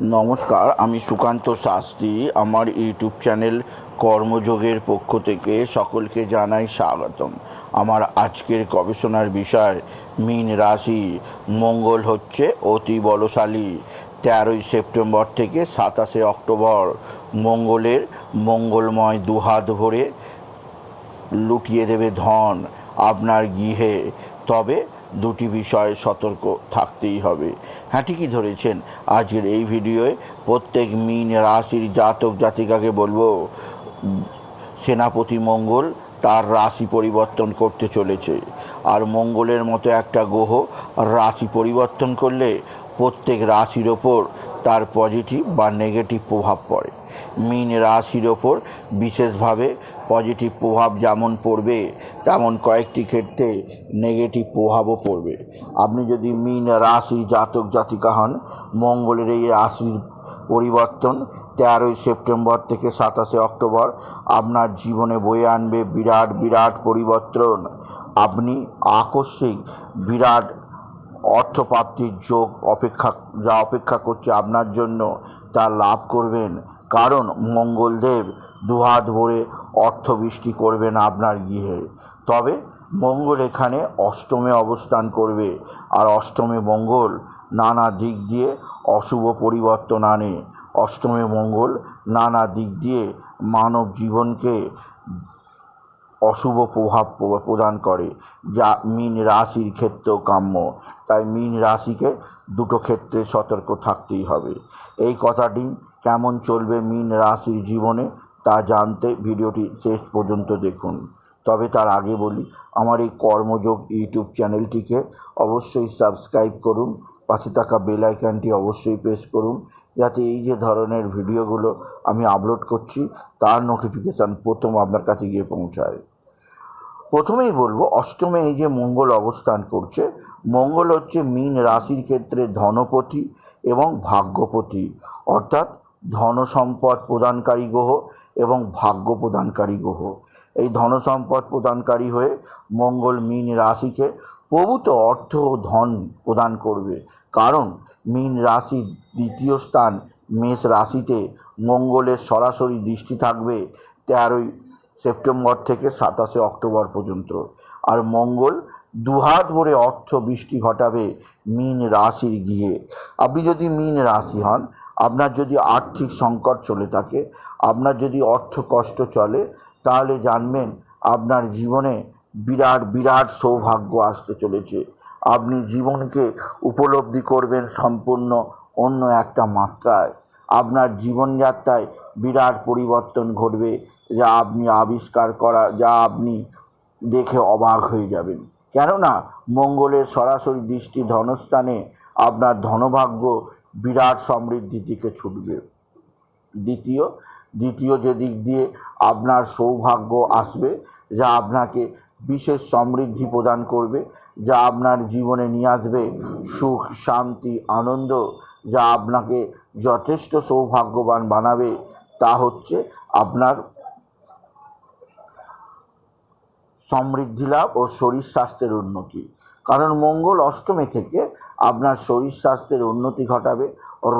নমস্কার, আমি সুকান্ত শাস্ত্রী। আমার ইউটিউব চ্যানেল কর্মযোগের পক্ষ থেকে সকলকে জানাই স্বাগতম। আমার আজকের গবেষণার বিষয়, মীন রাশি। মঙ্গল হচ্ছে অতি বলশালী। তেরোই সেপ্টেম্বর থেকে সাতাশে অক্টোবর। মঙ্গলের মঙ্গলময় দুহাত ভরে লুটিয়ে দেবে ধন আপনার গৃহে। তবে দুটি বিষয়ে সতর্ক থাকতেই হবে। হ্যাঁ ঠিকই ধরেছেন। আজকের এই ভিডিওয়ে প্রত্যেক মিন রাশির জাতক জাতিকাকে বলব, সেনাপতি মঙ্গল তার রাশি পরিবর্তন করতে চলেছে। আর মঙ্গলের মতো একটা গ্রহ রাশি পরিবর্তন করলে প্রত্যেক রাশির ওপর তার পজিটিভ বা নেগেটিভ প্রভাব পড়ে। মীন রাশির ওপর বিশেষভাবে পজিটিভ প্রভাব যেমন পড়বে, তেমন কয়েকটি ক্ষেত্রে নেগেটিভ প্রভাবও পড়বে। আপনি যদি মীন রাশির জাতক জাতিকা হন, মঙ্গলের এই রাশির পরিবর্তন তেরোই সেপ্টেম্বর থেকে সাতাশে অক্টোবর আপনার জীবনে বয়ে আনবে বিরাট বিরাট পরিবর্তন। আপনি আকস্মিক বিরাট অর্থপ্রাপ্তির যোগ অপেক্ষা, যা অপেক্ষা করছে আপনার জন্য, তা লাভ করবেন। কারণ মঙ্গলদেব দুহাত ভরে অর্থবৃষ্টি করবেন আপনার গৃহে। তবে মঙ্গল এখানে অষ্টমে অবস্থান করবে আর অষ্টমে মঙ্গল নানা দিক দিয়ে অশুভ পরিবর্তন আনে। অষ্টমে মঙ্গল নানা দিক দিয়ে মানব জীবনকে অশুভ প্রভাব প্রদান করে, যা মীন রাশির ক্ষেত্রেও কাম্য। তাই মীন রাশিকে দুটো ক্ষেত্রে সতর্ক থাকতেই হবে। এই কথাটি কেমন চলবে মীন রাশির জীবনে তা জানতে ভিডিওটি শেষ পর্যন্ত দেখুন। তবে তার আগে বলি, আমার এই কর্মযোগ ইউটিউব চ্যানেলটিকে অবশ্যই সাবস্ক্রাইব করুন, পাশে থাকা বেল অবশ্যই প্রেস করুন, যাতে এই যে ধরনের ভিডিওগুলো আমি আপলোড করছি, তার নোটিফিকেশান প্রথম আপনার কাছে গিয়ে পৌঁছায়। প্রথমেই বলব, অষ্টমে এই যে মঙ্গল অবস্থান করছে, মঙ্গল হচ্ছে মীন রাশির ক্ষেত্রে ধনপতি এবং ভাগ্যপতি। অর্থাৎ ধন সম্পদ প্রদানকারী গ্রহ এবং ভাগ্য প্রদানকারী গ্রহ। এই ধন সম্পদ প্রদানকারী হয়ে মঙ্গল মীন রাশিকে প্রভূত অর্থ ও ধন প্রদান করবে। কারণ মীন রাশির দ্বিতীয় স্থান মেষ রাশিতে মঙ্গলের সরাসরি দৃষ্টি থাকবে তেরোই সেপ্টেম্বর থেকে সাতাশে অক্টোবর পর্যন্ত। আর মঙ্গল, দুহাত ভরে অর্থ বৃষ্টি ঘটাবে মীন রাশির গিয়ে আপনি যদি মীন রাশি হন, আপনার যদি আর্থিক সংকট চলে থাকে, আপনার যদি অর্থ কষ্ট চলে, তাহলে জানবেন আপনার জীবনে বিরাট বিরাট সৌভাগ্য আসতে চলেছে। আপনি জীবনকে উপলব্ধি করবেন সম্পূর্ণ অন্য একটা মাত্রায়। আপনার জীবনযাত্রায় বিরাট পরিবর্তন ঘটবে। যা আপনি আবিষ্কার করা, যা আপনি দেখে অবাক হয়ে যাবেন। কেননা, মঙ্গলের সরাসরি দৃষ্টি ধনস্থানে আপনার ধনভাগ্য বিরাট সমৃদ্ধির দিকে ছুটবে। দ্বিতীয় দ্বিতীয় যে দিক দিয়ে আপনার সৌভাগ্য আসবে, যা আপনাকে বিশেষ সমৃদ্ধি প্রদান করবে, যা আপনার জীবনে নিয়ে আসবে সুখ, শান্তি, আনন্দ, যা আপনাকে যথেষ্ট সৌভাগ্যবান বানাবে, তা হচ্ছে আপনার সমৃদ্ধি লাভ ও শরীর স্বাস্থ্যের উন্নতি। কারণ মঙ্গল অষ্টমী থেকে আপনার শরীর স্বাস্থ্যের উন্নতি ঘটাবে,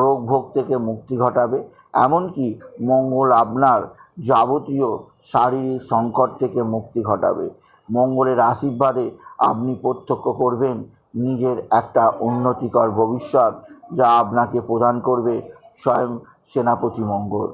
রোগ ভোগ থেকে মুক্তি ঘটাবে, এমনকি মঙ্গল আপনার যাবতীয় শারীরিক সংকট থেকে মুক্তি ঘটাবে। মঙ্গলের আশীর্বাদে আপনি প্রত্যক্ষ করবেন নিজের একটা উন্নতিকর ভবিষ্যৎ যা আপনাকে প্রদান করবে স্বয়ং সেনাপতি মঙ্গল।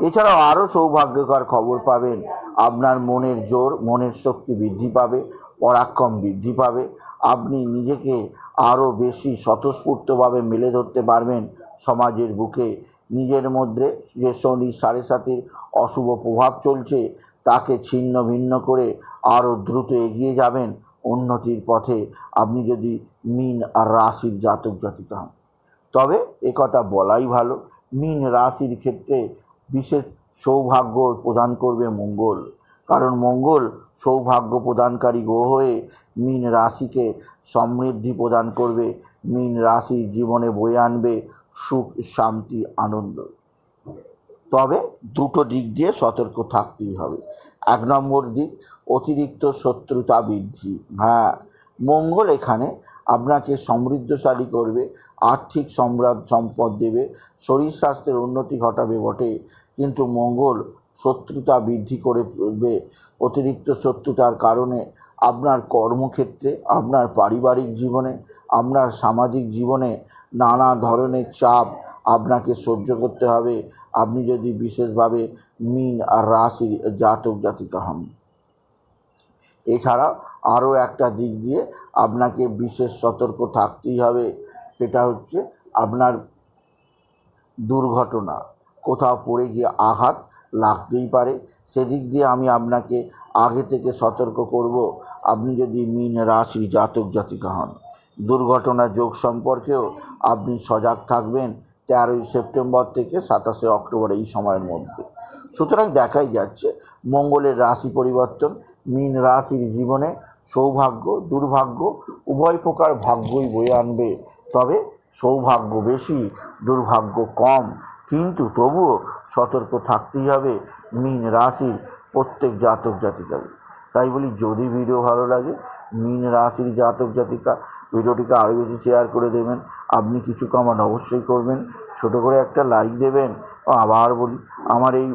এছাড়াও আরও সৌভাগ্যকর খবর পাবেন। আপনার মনের জোর, মনের শক্তি বৃদ্ধি পাবে, পরাক্রম বৃদ্ধি পাবে। আপনি নিজেকে আরও বেশি স্বতঃস্ফূর্তভাবে মেলে ধরতে পারবেন সমাজের বুকে। নিজের মধ্যে যে শনি সাড়ে সাতির অশুভ প্রভাব চলছে, তাকে ছিন্ন ভিন্ন করে আরও দ্রুত এগিয়ে যাবেন উন্নতির পথে। আপনি যদি মিন আর রাশির জাতক জাতিকা হন। তবে একথা বলাই ভালো। মিন রাশির ক্ষেত্রে বিশেষ সৌভাগ্য প্রদান করবে মঙ্গল। কারণ মঙ্গল সৌভাগ্য প্রদানকারী গ্রহ হয়ে মীন রাশিকে সমৃদ্ধি প্রদান করবে। মীন রাশি জীবনে বয়ে আনবে সুখ, শান্তি, আনন্দ। তবে দুটো দিক দিয়ে সতর্ক থাকতেই হবে। এক নম্বর দিক, অতিরিক্ত শত্রুতা বৃদ্ধি। হ্যাঁ মঙ্গল এখানে আপনাকে সমৃদ্ধশালী করবে, আর্থিক সম্রাট সম্পদ দেবে, শরীর স্বাস্থ্যের উন্নতি ঘটাবে বটে। কিন্তু মঙ্গল শত্রুতা বৃদ্ধি করে ফেলবে। অতিরিক্ত শত্রুতার কারণে আপনার কর্মক্ষেত্রে, আপনার পারিবারিক জীবনে, আপনার সামাজিক জীবনে নানা ধরনের চাপ আপনাকে সহ্য করতে হবে। আপনি যদি বিশেষভাবে মিন আর রাশির জাতক জাতিকা হন। এছাড়া আরও একটা দিক দিয়ে আপনাকে বিশেষ সতর্ক থাকতেই হবে, সেটা হচ্ছে আপনার দুর্ঘটনা, কোথাও পড়ে গিয়ে আঘাত লাগতেই পারে। সেদিক দিয়ে আমি আপনাকে আগে থেকে সতর্ক করব, আপনি যদি মিন রাশি জাতক জাতিকা হন, দুর্ঘটনা যোগ সম্পর্কেও আপনি সজাগ থাকবেন তেরোই সেপ্টেম্বর থেকে সাতাশে অক্টোবর এই সময়ের মধ্যে। সুতরাং দেখাই যাচ্ছে মঙ্গলের রাশি পরিবর্তন মীন রাশির জীবনে সৌভাগ্য, দুর্ভাগ্য, উভয় প্রকার ভাগ্যই বয়ে আনবে। তবে সৌভাগ্য বেশি, দুর্ভাগ্য কম। কিন্তু তবুও সতর্ক থাকতেই হবে মীন রাশির প্রত্যেক জাতক জাতিকার। তাই বলি, যদি ভিডিও ভালো লাগে, মীন রাশির জাতক জাতিকা ভিডিওটিকে আরও বেশি শেয়ার করে দেবেন। আপনি কিছু কমান অবশ্যই করবেন। ছোট করে একটা লাইক দেবেন। আবার বলি, আমার এই